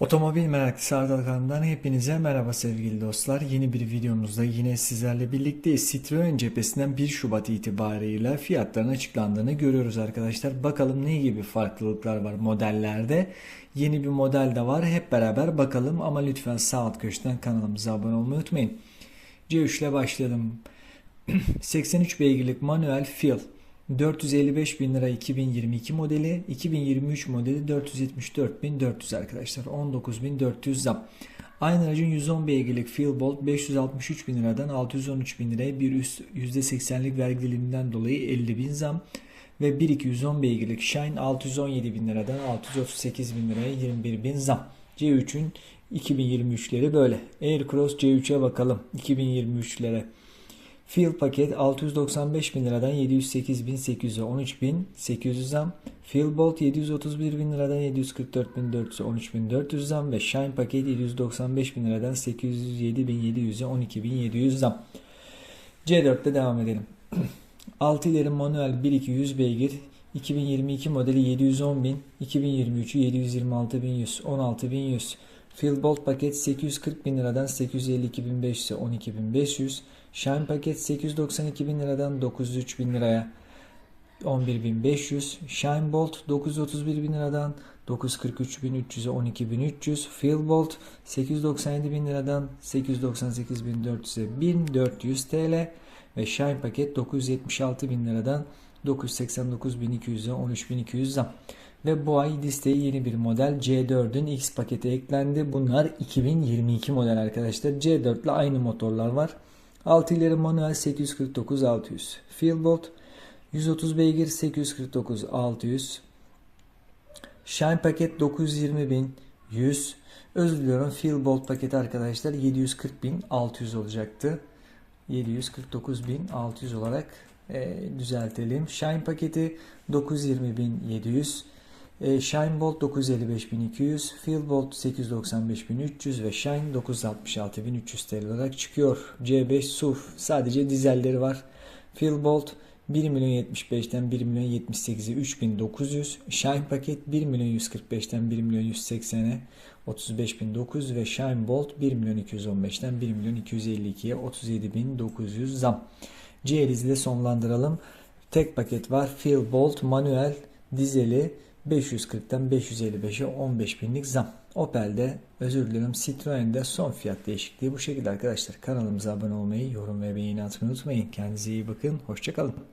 Otomobil meraklısı Ardal hepinize merhaba sevgili dostlar. Yeni bir videomuzda yine sizlerle birlikteyiz. Citroen cephesinden 1 Şubat itibariyle fiyatların açıklandığını görüyoruz arkadaşlar. Bakalım ne gibi farklılıklar var modellerde. Yeni bir model de var. Hep beraber bakalım ama lütfen sağ alt köşeden kanalımıza abone olmayı unutmayın. C3 ile başlayalım. 83 beygirlik manuel Feel 455 bin lira 2022 modeli 2023 modeli 474.400 arkadaşlar 19.400 zam. Aynı aracın 110 beygirlik Feelbolt 563 bin liradan 613 bin liraya bir üst %80'lik vergi diliminden dolayı 50 bin zam ve 1.210 beygirlik Shine 617 bin liradan 638 bin liraya 21 bin zam. C3'ün 2023'leri böyle. Aircross C3'e bakalım. 2023'lere Field paket 695 bin liradan 708 bin 800'e 13 bin 800 zam. Field Bolt 731 bin liradan 744 bin 400'e 13 bin 400 zam ve Shine paket 795 bin liradan 807 bin 700'e 12 bin 700 zam. C4'te devam edelim. 6 ileri manuel 1.200 beygir 2022 modeli 710 bin 2023'ü 726 bin 100 16 bin 100 Philbolt paket 840 bin liradan 852 bin 500'e 12 bin 500 Shine paket 892 bin liradan 903 bin liraya 11 bin 500 Shine Bolt 931 bin liradan 943 bin 300'e 12 bin 300 Philbolt 897 bin liradan 898 bin 400'e 1400 TL ve Shine paket 976 bin liradan 989.200'e 13.200 zam. Ve bu ay listeye yeni bir model C4'ün X paketi eklendi. Bunlar 2022 model arkadaşlar. C4 ile aynı motorlar var. 6 ileri manuel 849 600. Feelbolt 130 beygir 849 600. Shine paket 920 bin 100. Özür diliyorum Feelbolt paketi arkadaşlar 740 bin 600 olacaktı. 749.600 olarak e, düzeltelim. Shine paketi 920.700. E, Shine Bolt 955.200. Field Bolt 895.300 ve Shine 966.300 TL olarak çıkıyor. C5 SUV sadece dizelleri var. Field Bolt 1 milyon 75'ten 1 milyon 78'e 3900. Shine paket 1 milyon 145'ten 1 milyon 180'e 35.900 ve Shine Bolt 1 milyon 215'ten 1 milyon 252'ye 37.900 zam. Ciğerizi de sonlandıralım. Tek paket var. Feel Bolt manuel dizeli 540'tan 555'e 15 binlik zam. Opel'de özür dilerim Citroen'de son fiyat değişikliği bu şekilde arkadaşlar. Kanalımıza abone olmayı, yorum ve beğeni atmayı unutmayın. Kendinize iyi bakın. Hoşçakalın.